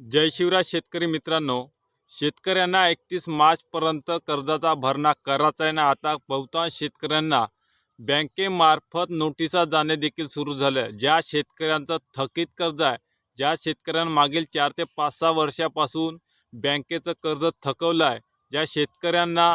जय शिवराज शेतकरी मित्रांनो शेतकऱ्यांना एकतीस मार्चपर्यंत कर्जाचा भरणा करायचा आहे ना आता बहुतांश शेतकऱ्यांना बँकेमार्फत नोटिसा जाणे देखील सुरू झालं ज्या शेतकऱ्यांचं थकीत कर्ज आहे ज्या शेतकऱ्यांना मागील चार ते पाच सहा वर्षापासून बँकेचं कर्ज थकवलं आहे ज्या शेतकऱ्यांना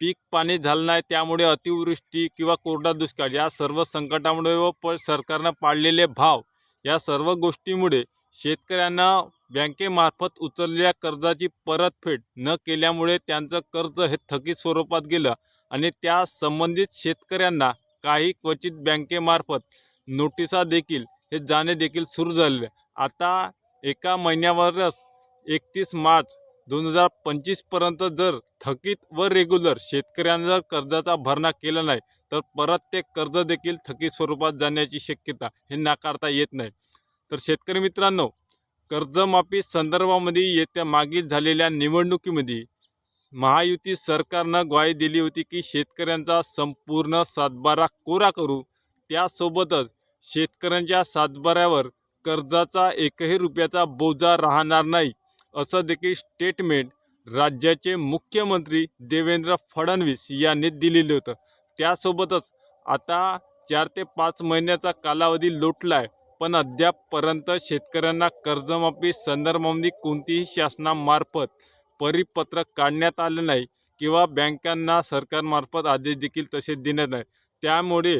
पीक पाणी झालं नाही त्यामुळे अतिवृष्टी किंवा कोरडा दुष्काळ या सर्व संकटामुळे व प सरकारनं पाडलेले भाव या सर्व गोष्टीमुळे शेतकऱ्यांना बँकेमार्फत उचललेल्या कर्जाची परतफेड न केल्यामुळे त्यांचं कर्ज हे थकीत स्वरूपात गेलं आणि त्या संबंधित शेतकऱ्यांना काही क्वचित बँकेमार्फत नोटिसा देखील हे जाणे देखील सुरू झालेले आहे. आता एका महिन्यावरच एकतीस मार्च दोन हजार पंचवीसपर्यंत जर थकीत व रेग्युलर शेतकऱ्यांना जर कर्जाचा भरणा केला नाही तर परत ते कर्ज देखील थकीत स्वरूपात जाण्याची शक्यता हे नाकारता येत नाही तर शेतकरी मित्रांनो कर्जमाफी संदर्भामध्ये येत्या मागील झालेल्या निवडणुकीमध्ये महायुती सरकारनं ग्वाही दिली होती की शेतकऱ्यांचा संपूर्ण सातबारा कोरा करू. त्यासोबतच शेतकऱ्यांच्या सातबाऱ्यावर कर्जाचा एकही रुपयाचा बोजा राहणार नाही असं देखील स्टेटमेंट राज्याचे मुख्यमंत्री देवेंद्र फडणवीस यांनी दिलेलं होतं. त्यासोबतच आता चार ते पाच महिन्याचा कालावधी लोटला आहे पण अद्यापपर्यंत शेतकऱ्यांना कर्जमाफी संदर्भामध्ये कोणतीही शासनामार्फत परिपत्रक काढण्यात आलं नाही किंवा बँकांना सरकारमार्फत आदेश देखील तसे देण्यात नाही. त्यामुळे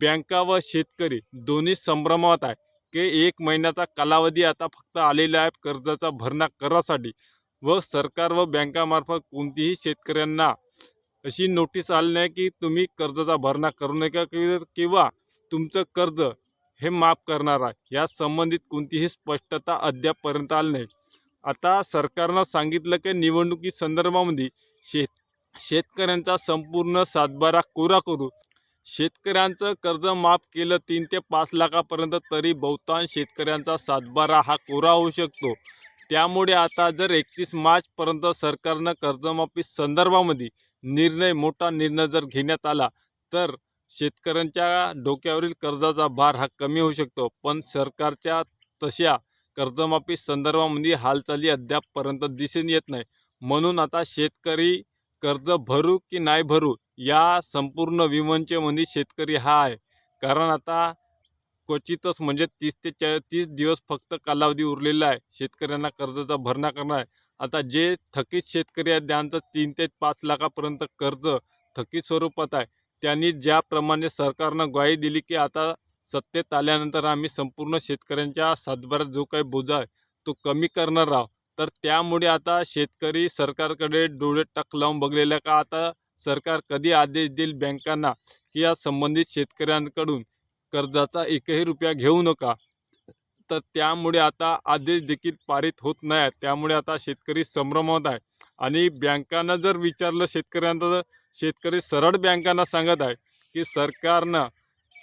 बँका व शेतकरी दोन्ही संभ्रमात आहे की एक महिन्याचा कालावधी आता फक्त आलेला आहे कर्जाचा भरणा करासाठी व सरकार व बँकामार्फत कोणतीही शेतकऱ्यांना अशी नोटीस आली नाही की तुम्ही कर्जाचा भरणा करू नका किंवा तुमचं कर्ज हे माफ करणार आहे. या संबंधित कोणतीही स्पष्टता अद्यापपर्यंत आली नाही. आता सरकारनं सांगितलं की निवडणुकी संदर्भामध्ये शेत शेतकऱ्यांचा संपूर्ण सातबारा कोरा करू. शेतकऱ्यांचं कर्ज माफ केलं तीन ते पाच लाखापर्यंत तरी बहुतांश शेतकऱ्यांचा सातबारा हा कोरा होऊ शकतो. त्यामुळे आता जर एकतीस मार्चपर्यंत सरकारनं कर्जमाफी संदर्भामध्ये निर्णय मोठा निर्णय जर घेण्यात आला तर शेतकऱ्यांच्या डोक्यावरील कर्जाचा भार हा कमी होऊ शकतो. पण सरकारच्या तशा कर्जमाफी संदर्भामध्ये हालचाली अद्यापपर्यंत दिसून येत नाही. म्हणून आता शेतकरी कर्ज भरू की नाही भरू या संपूर्ण विमंचेमध्ये शेतकरी हा आहे. कारण आता क्वचितच म्हणजे तीस ते चा तीस दिवस फक्त कालावधी उरलेला आहे. शेतकऱ्यांना कर्जाचा भरणा करणार आहे. आता जे थकीत शेतकरी आहेत त्यांचं तीन ते पाच लाखापर्यंत कर्ज थकीत स्वरूपात आहे. त्यांनी ज्याप्रमाणे सरकारनं ग्वाही दिली की आता सत्तेत आल्यानंतर आम्ही संपूर्ण शेतकऱ्यांच्या सातबाऱ्यात जो काही बोजा आहे तो कमी करणार आहोत. तर त्यामुळे आता शेतकरी सरकारकडे डोळे टक लावून बघलेल्या का? आता सरकार कधी आदेश देईल बँकांना की या संबंधित शेतकऱ्यांकडून कर्जाचा एकही रुपया घेऊ नका? तर त्यामुळे आता आदेश देखील पारित होत नाही आहे. त्यामुळे आता शेतकरी संभ्रमात आहे. आणि बँकांना जर विचारलं शेतकऱ्यांना तर शेतकरी सरळ बँकांना सांगत आहे की सरकारनं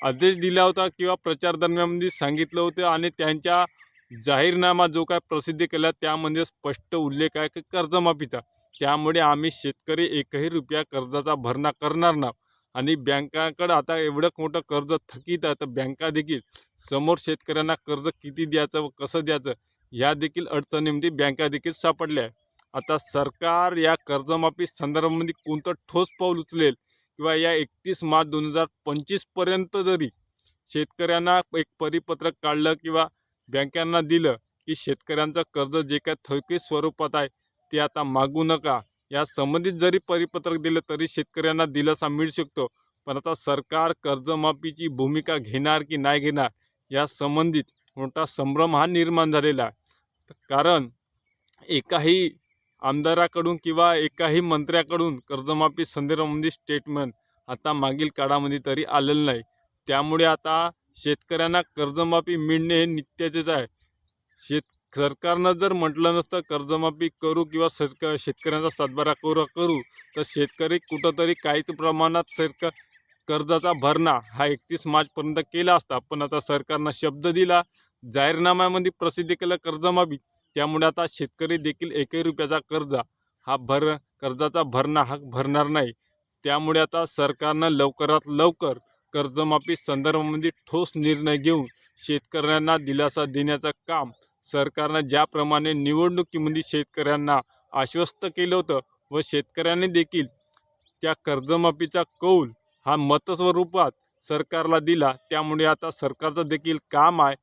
आदेश दिला होता किंवा प्रचार दरम्यानमध्ये सांगितलं होतं आणि त्यांच्या जाहीरनामा जो काय प्रसिद्ध केला त्यामध्ये स्पष्ट उल्लेख आहे की कर्जमाफीचा. त्यामुळे आम्ही शेतकरी एकही रुपया कर्जाचा भरणा करणार ना आणि बँकाकडं आता एवढं मोठं कर्ज थकीत आहे तर बँका देखील समोर शेतकऱ्यांना कर्ज किती द्यायचं व कसं द्यायचं या देखील अडचणीमध्ये म्हणजे बँका देखील सापडल्या आहे आता सरकार या कर्जमाफी संदर्भामध्ये कोणतं ठोस पाऊल उचलेल किंवा या एकतीस मार्च दोन हजार पंचवीसपर्यंत जरी शेतकऱ्यांना एक परिपत्रक काढलं किंवा बँकांना दिलं की शेतकऱ्यांचं कर्ज जे काय थकीत स्वरूपात आहे ते आता मागू नका. या संबंधित जरी परिपत्रक दिलं तरी शेतकऱ्यांना दिलासा मिळू शकतो. पण आता सरकार कर्जमाफीची भूमिका घेणार की नाही घेणार या संबंधित मोठा संभ्रम हा निर्माण झालेला. आहे कारण एकाही आमदाराकडून किंवा एकाही मंत्र्याकडून कर्जमाफी संदर्भामध्ये स्टेटमेंट आता मागील काळामध्ये तरी आलेलं नाही. त्यामुळे आता शेतकऱ्यांना कर्जमाफी मिळणे हे नित्याचेच आहे. शेत सरकारनं जर म्हटलं नसतं कर्जमाफी करू किंवा सरक शेतकऱ्यांचा सातबारा करू करू तर शेतकरी कुठंतरी काहीच प्रमाणात सरकार कर्जाचा भरणा हा एकतीस मार्चपर्यंत केला असता. पण आता सरकारनं शब्द दिला जाहीरनाम्यामध्ये प्रसिद्ध केलं कर्जमाफी. त्यामुळे आता शेतकरी देखील एकही रुपयाचा कर्ज हा भर कर्जाचा भरणा हा भरणार नाही. त्यामुळे आता सरकारनं लवकरात लवकर कर्जमाफी संदर्भामध्ये ठोस निर्णय घेऊन शेतकऱ्यांना दिलासा देण्याचं काम सरकारनं ज्याप्रमाणे निवडणुकीमध्ये शेतकऱ्यांना आश्वस्त केलं होतं व शेतकऱ्यांनी देखील त्या कर्जमाफीचा कौल हा मतस्वरूपात सरकारला दिला त्यामुळे आता सरकारचं देखील काम आहे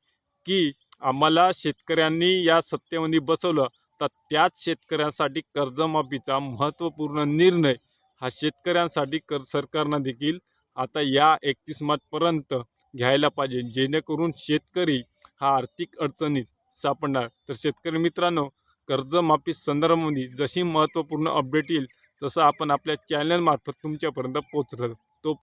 की आम्हाला शेतकऱ्यांनी या सत्तेमध्ये बसवलं तर त्याच शेतकऱ्यांसाठी कर्जमाफीचा महत्त्वपूर्ण निर्णय हा शेतकऱ्यांसाठी कर सरकारनं देखील आता या एकतीस मार्चपर्यंत घ्यायला पाहिजे जेणेकरून शेतकरी हा आर्थिक अडचणीत सापडणार. तर शेतकरी मित्रांनो कर्जमाफी संदर्भामध्ये जशी महत्त्वपूर्ण अपडेट येईल तसं आपण आपल्या चॅनलमार्फत तुमच्यापर्यंत पोहोचलं